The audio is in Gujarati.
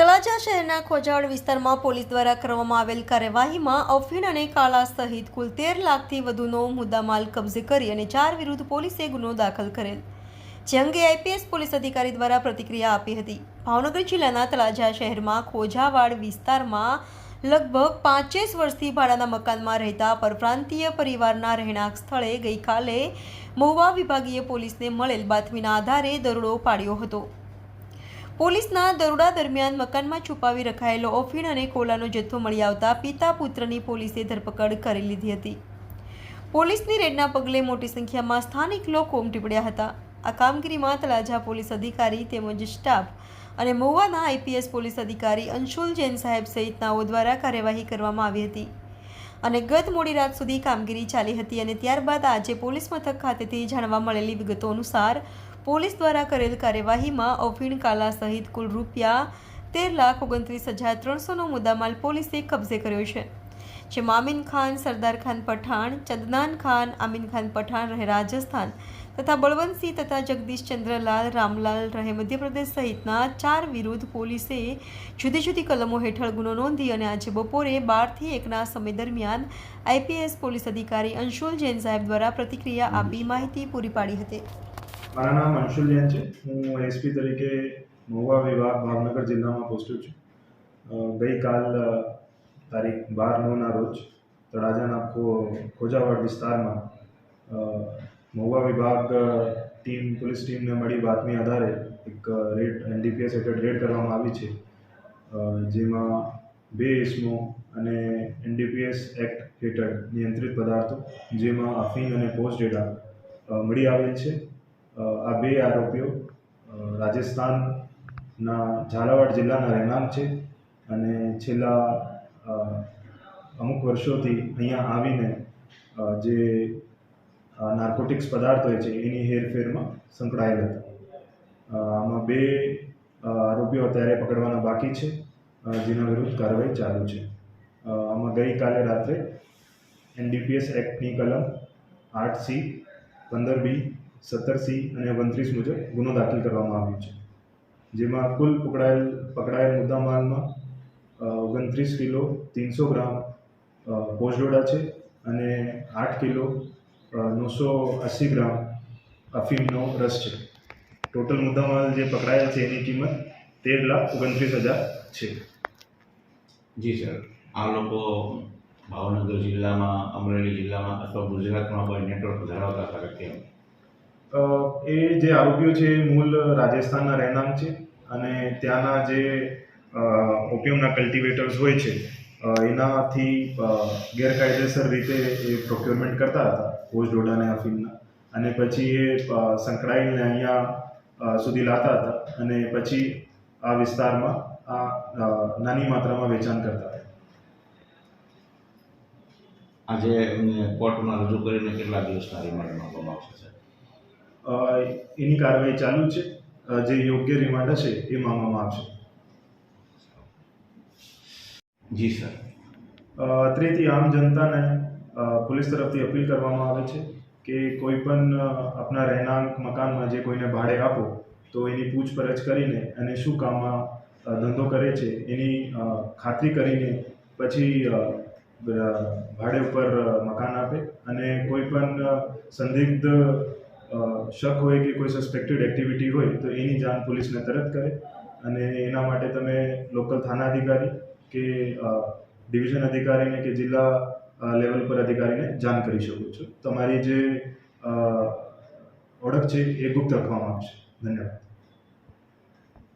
શહેરના ખોજાવડ વિસ્તારમાં પોલીસ દ્વારા કરવામાં આવેલ કાર્યવાહીમાં અફીણ અને કાળા સહિત કુલ તેર લાખથી વધુનો મુદ્દામાલ કબજે કરી અને ચાર વિરુદ્ધ પોલીસે ગુનો દાખલ કરેલ. જે અંગે આઈપીએસ પોલીસ અધિકારી દ્વારા પ્રતિક્રિયા આપી હતી. ભાવનગર જિલ્લાના તળાજા શહેરમાં ખોજાવાડ વિસ્તારમાં લગભગ પાંચેસ વર્ષથી ભાડાના મકાનમાં રહેતા પરપ્રાંતીય પરિવારના રહેણાંક સ્થળે ગઈકાલે મહુવા વિભાગીય પોલીસને મળેલ બાતમીના આધારે દરોડો પાડ્યો હતો. પોલીસના દરોડા દરમિયાન મકાનમાં છુપાવી રખાયેલો ઓફીણ અને કોલાનો જથ્થો મળી આવતા પિતા પુત્રની પોલીસે ધરપકડ કરી લીધી હતી. પોલીસની રેડના પગલે મોટી સંખ્યામાં સ્થાનિક લોકો ઉમટી પડ્યા હતા. આ કામગીરીમાં તળાજા પોલીસ અધિકારી તેમજ સ્ટાફ અને મહુવાના આઈપીએસ પોલીસ અધિકારી અંશુલ જૈન સાહેબ સહિતનાઓ દ્વારા કાર્યવાહી કરવામાં આવી હતી. અને ગત મોડી રાત સુધી કામગીરી ચાલી હતી અને ત્યારબાદ આજે પોલીસ મથક ખાતેથી જાણવા મળેલી વિગતો અનુસાર પોલીસ દ્વારા કરેલ કાર્યવાહીમાં અફીણ કાલા સહિત કુલ રૂપિયા તેર લાખ ઓગણત્રીસ હજાર ત્રણસોનો મુદ્દામાલ પોલીસે કબજે કર્યો છે. જેમાં આમીન ખાન, સરદાર ખાન પઠાણ, ચંદનાન ખાન, આમીન ખાન પઠાણ રહે રાજસ્થાન તથા બળવંતસિંહ તથા જગદીશ ચંદ્રલાલ, રામલાલ રહે મધ્યપ્રદેશ સહિતના ચાર વિરુદ્ધ પોલીસે જુદી જુદી કલમો હેઠળ ગુનો નોંધી અને આજે બપોરે બારથી એકના સમય દરમિયાન આઈપીએસ પોલીસ અધિકારી અંશુલ જૈન સાહેબ દ્વારા પ્રતિક્રિયા આપી માહિતી પૂરી પાડી હતી. મારા નામ અંશુલ છે. હું એસપી તરીકે મહુવા વિભાગ ભાવનગર જિલ્લામાં પોસ્ટેડ છું. ગઈકાલ તારીખ બાર નવના રોજ તળાજાના ખોજાવડ વિસ્તારમાં મહુવા વિભાગ ટીમ, પોલીસ ટીમને મળી બાતમી આધારે એક રેડ, એનડીપીએસ હેઠળ રેડ કરવામાં આવી છે. જેમાં બે ઇસમો અને એનડીપીએસ એક્ટ હેઠળ નિયંત્રિત પદાર્થો, જેમાં અફીન અને પોસ્ટ ડેટા મળી આવેલ છે. આ બે આરોપીઓ રાજસ્થાનના ઝાલાવાડ જિલ્લાના રહેણાંક છે અને છેલ્લા અમુક વર્ષોથી અહીંયા આવીને જે નાર્કોટિક્સ પદાર્થ હોય છે એની હેરફેરમાં સંકળાયેલ હતા. આમાં બે આરોપીઓ અત્યારે પકડવાના બાકી છે જેના વિરુદ્ધ કાર્યવાહી ચાલુ છે. આમાં ગઈકાલે રાત્રે એનડીપીએસ એક્ટની કલમ આઠ સી પંદર બી સત્તર સી અને ઓગણત્રીસ મુજબ ગુનો દાખલ કરવામાં આવ્યો છે. જેમાં કુલ પકડાયેલ પકડાયેલ મુદ્દામાલમાં અ, ઓગણત્રીસ કિલો ત્રણસો ગ્રામ અ, છે અને આઠ કિલો નવસો અસી ગ્રામ અફીમનો રસ છે. ટોટલ મુદ્દામાલ જે પકડાયેલ છે એની કિંમત તેર લાખ ઓગણત્રીસ હજાર છે. જી સર. આ લોકો ભાવનગર જિલ્લામાં અમરેલી જિલ્લામાં અથવા ગુજરાતમાં કોઈ નેટવર્ક ધરાવતા હતા અ, એ જે આરોપીઓ છે, એ મૂળ રાજસ્થાનના રહેણાંક છે અને ત્યાંના જે ઓપિયમના કલ્ટિવેટર્સ હોય છે એનાથી ગેરકાયદેસર રીતે એ પ્રોક્યોરમેન્ટ કરતા હતા કોચ ડોડાને અફીમના અને પછી એ સંકળાઈને અહીંયા સુધી લાવતા હતા અને પછી આ વિસ્તારમાં આ નાની માત્રામાં વેચાણ કરતા હતા. આજે કોર્ટમાં રજૂ કરીને કેટલા દિવસના રિમાન્ડ માંગવામાં આવશે એની કાર્યવાહી ચાલુ છે. જે યોગ્ય રિમાન્ડ હશે એ માંગવામાં આવશે. જી સર. અત્રેથી આમ જનતાને પોલીસ તરફથી અપીલ કરવામાં આવે છે કે કોઈ પણ આપના રહેણાંક મકાનમાં જે કોઈને ભાડે આપો તો એની પૂછપરછ કરીને અને શું કામમાં ધંધો કરે છે એની ખાતરી કરીને પછી ભાડે ઉપર મકાન આપે અને કોઈ પણ સંદિગ્ધ શક હોય કે કોઈ સસ્પેક્ટેડ એક્ટિવિટી હોય, તો એની જાણ પોલીસને તરત કરે અને એના માટે તમે લોકલ થાના અધિકારી કે ડિવિઝન અધિકારીને કે જિલ્લા લેવલ પર અધિકારીને જાણ કરી શકો છો. તમારી જે ઓળખ છે એ ગુપ્ત રાખવામાં આવશે ધન્યવાદ.